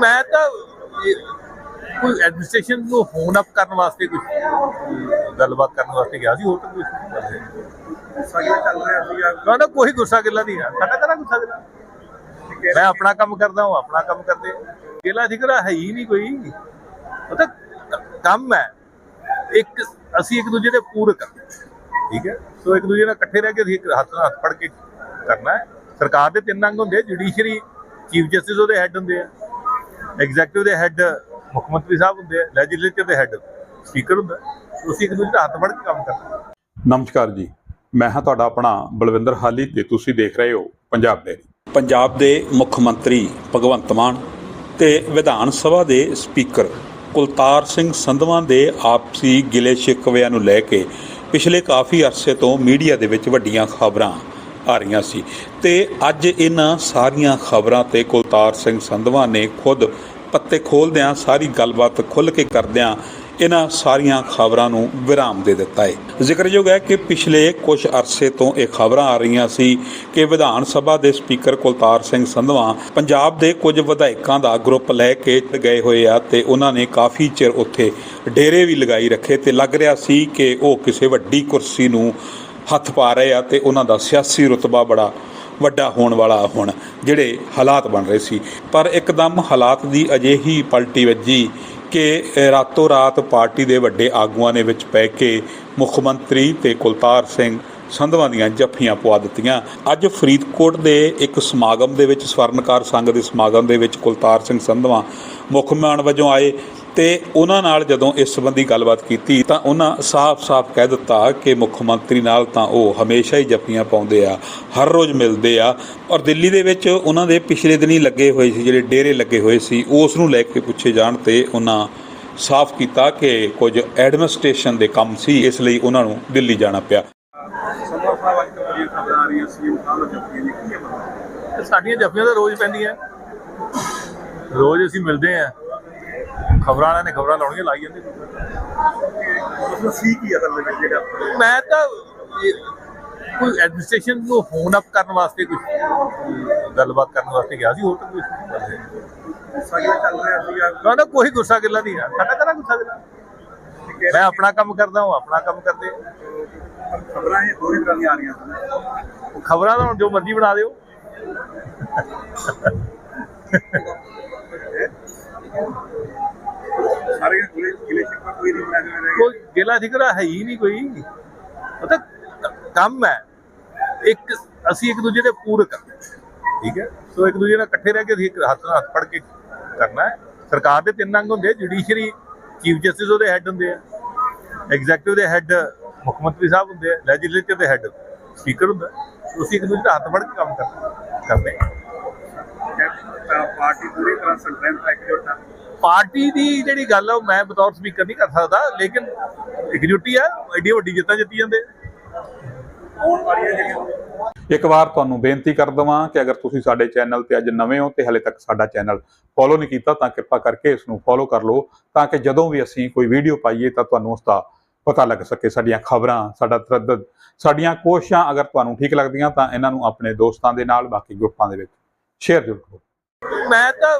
ਮੈਂ ਤਾਂ ਕੋਈ ਐਡਮਿਨਿਸਟ੍ਰੇਸ਼ਨ ਨੂੰ ਫੋਨ ਅਪ ਕਰਨ ਵਾਸਤੇ ਕੁਝ ਗੱਲਬਾਤ ਕਰਨ ਵਾਸਤੇ ਗਿਆ ਸੀ ਹੋਰ ਤਾਂ ਕੁਝ ਸਾਡਾ ਚੱਲ ਰਿਹਾ ਸੀਗਾ? ਨਾ ਕੋਈ ਗੁੱਸਾ ਗਿੱਲਾ ਨਹੀਂ ਹੈ ਸਾਡਾ ਕਰਾ ਗੁੱਸਾ ਗਿੱਲਾ। ਮੈਂ ਆਪਣਾ ਕੰਮ ਕਰਦਾ ਹਾਂ ਆਪਣਾ ਕੰਮ ਕਰਦੇ ਗਿਲਾ ਜ਼ਿਕਰਾ ਹੈ ਹੀ ਨਹੀਂ ਕੋਈ। ਉਹ ਤਾਂ ਕ- ਕੰਮ ਹੈ। ਇੱਕ ਅਸੀਂ ਇੱਕ ਦੂਜੇ ਦੇ ਪੂਰਕ ਹਾਂ। ਠੀਕ ਹੈ? ਸੋ ਇੱਕ ਦੂਜੇ ਨਾਲ ਇਕੱਠੇ ਰਹਿ ਕੇ ਅਸੀਂ ਇੱਕ ਹੱਥ ਨਾਲ ਹੱਥ ਫੜ ਕੇ ਕਰਨਾ ਹੈ। ਸਰਕਾਰ ਦੇ ਤਿੰਨ ਅੰਗ ਹੁੰਦੇ ਜੁਡੀਸ਼ਰੀ ਚੀਫ ਜਸਟਿਸ ਉਹਦੇ ਹੈੱਡ ਹੁੰਦੇ ਆ। ਐਗਜ਼ੈਕਟਿਵ ਦੇ ਹੈੱਡ ਮੁੱਖ ਮੰਤਰੀ ਸਾਹਿਬ ਹੁੰਦੇ ਆ ਲੈਜਿਸਲੇਚਰ ਦੇ ਹੈੱਡ ਸਪੀਕਰ ਹੁੰਦਾ ਸੋ ਅਸੀਂ ਇੱਕ ਦੂਜੇ ਦਾ ਹੱਥ ਫੜ ਕੇ ਕੰਮ ਕਰਨਾ ਨਮਸਕਾਰ ਜੀ। ਮੈਂ ਹਾਂ ਤੁਹਾਡਾ ਆਪਣਾ ਬਲਵਿੰਦਰ ਹਾਲੀ ਤੇ ਤੁਸੀਂ ਦੇਖ ਰਹੇ ਹੋ ਪੰਜਾਬ ਡੇਰੀ ਪੰਜਾਬ ਦੇ ਮੁੱਖ ਮੰਤਰੀ ਭਗਵੰਤ ਮਾਨ ਤੇ ਵਿਧਾਨ ਸਭਾ ਦੇ ਸਪੀਕਰ ਕੁਲਤਾਰ ਸਿੰਘ ਸੰਧਵਾਂ ਦੇ ਆਪਸੀ ਗਿਲੇ ਸ਼ਿਕਵਿਆਂ ਨੂੰ ਲੈ ਕੇ ਪਿਛਲੇ ਕਾਫੀ ਅਰਸੇ ਤੋਂ ਮੀਡੀਆ ਦੇ ਵਿੱਚ ਵੱਡੀਆਂ ਖਬਰਾਂ ਆ ਰਹੀਆਂ ਸੀ। ਤੇ ਅੱਜ ਇਹਨਾਂ ਸਾਰੀਆਂ ਖਬਰਾਂ ਤੇ ਕੁਲਤਾਰ ਸਿੰਘ ਸੰਧਵਾਂ ਨੇ ਖੁਦ ਪੱਤੇ ਖੋਲਦਿਆਂ, ਸਾਰੀ ਗੱਲਬਾਤ ਖੁੱਲ੍ਹ ਕੇ ਕਰਦਿਆਂ ਇਹਨਾਂ ਸਾਰੀਆਂ ਖਬਰਾਂ ਨੂੰ ਵਿਰਾਮ ਦੇ ਦਿੱਤਾ ਹੈ ਜ਼ਿਕਰਯੋਗ ਹੈ ਕਿ ਪਿਛਲੇ ਕੁਝ ਅਰਸੇ ਤੋਂ ਇਹ ਖਬਰਾਂ ਆ ਰਹੀਆਂ ਸੀ ਕਿ ਵਿਧਾਨ ਸਭਾ ਦੇ ਸਪੀਕਰ ਕੁਲਤਾਰ ਸਿੰਘ ਸੰਧਵਾਂ ਪੰਜਾਬ ਦੇ ਕੁਝ ਵਿਧਾਇਕਾਂ ਦਾ ਗਰੁੱਪ ਲੈ ਕੇ ਗਏ ਹੋਏ ਆ ਤੇ ਉਹਨਾਂ ਨੇ ਕਾਫੀ ਚਿਰ ਉੱਥੇ ਡੇਰੇ ਵੀ ਲਗਾਈ ਰੱਖੇ ਤੇ ਲੱਗ ਰਿਹਾ ਸੀ ਕਿ ਉਹ ਕਿਸੇ ਵੱਡੀ ਕੁਰਸੀ ਨੂੰ ਹੱਥ ਪਾ ਰਹੇ ਆ ਤੇ ਉਹਨਾਂ ਦਾ ਸਿਆਸੀ ਰੁਤਬਾ ਬੜਾ ਵੱਡਾ ਹੋਣ ਵਾਲਾ ਹੁਣ, ਜਿਹੜੇ ਹਾਲਾਤ ਬਣ ਰਹੇ ਸੀ। ਪਰ ਇੱਕਦਮ ਹਾਲਾਤ ਦੀ ਅਜਿਹੀ ਪਲਟੀ ਵੱਜੀ ਕਿ ਰਾਤੋਂ ਰਾਤ ਪਾਰਟੀ ਦੇ ਵੱਡੇ ਆਗੂਆਂ ਨੇ ਵਿੱਚ ਪੈ ਕੇ ਮੁੱਖ ਮੰਤਰੀ ਤੇ ਕੁਲਤਾਰ ਸਿੰਘ ਸੰਧਵਾਂ ਦੀਆਂ ਜੱਫੀਆਂ ਪਵਾ ਦਿੱਤੀਆਂ। ਅੱਜ ਫਰੀਦਕੋਟ ਦੇ ਇੱਕ ਸਮਾਗਮ ਦੇ ਵਿੱਚ ਸਵਰਨਕਾਰ ਸੰਘ ਦੇ ਸਮਾਗਮ ਦੇ ਵਿੱਚ ਕੁਲਤਾਰ ਸਿੰਘ ਸੰਧਵਾਂ ਮੁੱਖ ਮਹਿਮਾਨ ਵਜੋਂ ਆਏ। ਤੇ ਉਹਨਾਂ ਨਾਲ ਜਦੋਂ ਇਸ ਸੰਬੰਧੀ ਗੱਲਬਾਤ ਕੀਤੀ ਤਾਂ ਉਹਨਾਂ ਸਾਫ਼-ਸਾਫ਼ ਕਹਿ ਦਿੱਤਾ ਕਿ ਮੁੱਖ ਮੰਤਰੀ ਨਾਲ ਤਾਂ ਉਹ ਹਮੇਸ਼ਾ ਹੀ ਜੱਫੀਆਂ ਪਾਉਂਦੇ ਆ, ਹਰ ਰੋਜ਼ ਮਿਲਦੇ ਆ। ਔਰ ਦਿੱਲੀ ਦੇ ਵਿੱਚ ਉਹਨਾਂ ਦੇ ਪਿਛਲੇ ਦਿਨੀ ਲੱਗੇ ਹੋਏ ਸੀ, ਜਿਹੜੇ ਡੇਰੇ ਲੱਗੇ ਹੋਏ ਸੀ, ਉਸ ਨੂੰ ਲੈ ਕੇ ਪੁੱਛੇ ਜਾਣ ਤੇ ਉਹਨਾਂ ਸਾਫ਼ ਕੀਤਾ ਕਿ ਕੁਝ ਐਡਮਿਨਿਸਟ੍ਰੇਸ਼ਨ ਦੇ ਕੰਮ ਸੀ, ਇਸ ਲਈ ਉਹਨਾਂ ਨੂੰ ਦਿੱਲੀ ਜਾਣਾ ਪਿਆ। ਸਾਡੀਆਂ ਜੱਫੀਆਂ ਤਾਂ ਰੋਜ਼ ਪੈਂਦੀਆਂ। ਰੋਜ਼ ਅਸੀਂ ਮਿਲਦੇ ਆ। ਖਬਰਾਂ ਵਾਲਿਆਂ ਨੇ ਖਬਰਾਂ ਲਾਉਣੀਆਂ ਲਾਈ ਜਾਂਦੇ ਮਤਲਬ ਸੀ ਕੀ ਅਸਲ ਦੇ ਵਿੱਚ ਜਿਹੜਾ ਮੈਂ ਤਾਂ ਕੋਈ ਐਡਮਿਨਿਸਟ੍ਰੇਸ਼ਨ ਨੂੰ ਫੋਨ ਅਪ ਕਰਨ ਵਾਸਤੇ ਕੁਝ ਗੱਲਬਾਤ ਕਰਨ ਵਾਸਤੇ ਗਿਆ ਸੀ ਹੋਰ ਤਾਂ ਕੁਝ ਸਾਡਾ ਚੱਲ ਰਿਹਾ ਸੀਗਾ ਨਾ ਨਾ ਕੋਈ ਗੁੱਸਾ ਗਿੱਲਾ ਨਹੀਂ ਹੈ ਸਾਡਾ ਕਰਾ ਗੁੱਸਾ ਗਿੱਲਾ? ਮੈਂ ਆਪਣਾ ਕੰਮ ਕਰਦਾ ਹਾਂ ਆਪਣਾ ਕੰਮ ਕਰਦੇ ਖਬਰਾਂ ਇਹ ਦੋਵੇਂ ਤਰ੍ਹਾਂ ਦੀਆਂ ਆ ਰਹੀਆਂ ਖਬਰਾਂ ਤਾਂ ਹੁਣ ਜੋ ਮਰਜ਼ੀ ਬਣਾ ਦਿਓ। ਕੋਈ ਗਿਲਾ ਜ਼ਿਕਰਾ ਹੈ ਹੀ ਨਹੀਂ ਕੋਈ। ਉਹ ਤਾਂ ਕ- ਕੰਮ ਹੈ। ਇੱਕ ਅਸੀਂ ਇੱਕ ਦੂਜੇ ਦੇ ਪੂਰਕ ਹਾਂ। ਠੀਕ ਹੈ? ਸੋ ਇੱਕ ਦੂਜੇ ਨਾਲ ਇਕੱਠੇ ਰਹਿ ਕੇ ਅਸੀਂ ਇੱਕ ਹੱਥ ਨਾਲ ਹੱਥ ਫੜ ਕੇ ਕਰਨਾ ਹੈ। ਸਰਕਾਰ ਦੇ ਤਿੰਨ ਅੰਗ ਹੁੰਦੇ ਜੁਡੀਸ਼ਰੀ ਚੀਫ ਜਸਟਿਸ ਉਹਦੇ ਹੈੱਡ ਹੁੰਦੇ ਆ। ਐਗਜ਼ੈਕਟਿਵ ਦੇ ਹੈੱਡ ਮੁੱਖ ਮੰਤਰੀ ਸਾਹਿਬ ਹੁੰਦੇ ਆ। ਲੈਜਿਸਲੇਚਰ ਦੇ ਹੈੱਡ ਸਪੀਕਰ ਹੁੰਦਾ। ਸੋ ਅਸੀਂ ਇੱਕ ਦੂਜੇ ਦਾ ਹੱਥ ਫੜ ਕੇ ਕੰਮ ਕਰਨਾ ਕਰਦੇ ਪਾਰਟੀ ਪੂਰੀ ਤਰ੍ਹਾਂ ਸੰਟਰੈਂਥ ਐਕਟਿਵ ਹੈ ਪਾਰਟੀ ਦੀ ਜਿਹੜੀ ਗੱਲ ਆ ਉਹ ਮੈਂ ਬਤੌਰ ਸਪੀਕਰ ਨਹੀਂ ਕਰ ਸਕਦਾ ਲੇਕਿਨ ਇਕਜੁੱਟੀ ਆ ਐਡੀ ਵੱਡੀ ਜਿੱਤਾਂ ਜਿੱਤੀ ਜਾਂਦੇ। ਇੱਕ ਵਾਰ ਤੁਹਾਨੂੰ ਬੇਨਤੀ ਕਰ ਦਵਾਂ ਕਿ ਅਗਰ ਤੁਸੀਂ ਸਾਡੇ ਚੈਨਲ ਤੇ ਅੱਜ ਨਵੇਂ ਹੋ ਤੇ ਹਲੇ ਤੱਕ ਸਾਡਾ ਚੈਨਲ ਫੋਲੋ ਨਹੀਂ ਕੀਤਾ ਤਾਂ ਕਿਰਪਾ ਕਰਕੇ ਇਸ ਨੂੰ ਫੋਲੋ ਕਰ ਲਓ ਤਾਂ ਕਿ ਜਦੋਂ ਵੀ ਅਸੀਂ ਕੋਈ ਵੀਡੀਓ ਪਾਈਏ ਤਾਂ ਤੁਹਾਨੂੰ ਉਸ ਦਾ ਪਤਾ ਲੱਗ ਸਕੇ ਸਾਡੀਆਂ ਖਬਰਾਂ ਸਾਡਾ ਤਰੱਦਦ ਸਾਡੀਆਂ ਕੋਸ਼ਿਸ਼ਾਂ ਅਗਰ ਤੁਹਾਨੂੰ ਠੀਕ ਲੱਗਦੀਆਂ ਤਾਂ ਇਹਨਾਂ ਨੂੰ ਆਪਣੇ ਦੋਸਤਾਂ ਦੇ ਨਾਲ ਬਾਕੀ ਗਰੁੱਪਾਂ ਦੇ ਵਿੱਚ ਸ਼ੇਅਰ ਜ਼ਰੂਰ ਕਰੋ। ਮੈਂ ਤਾਂ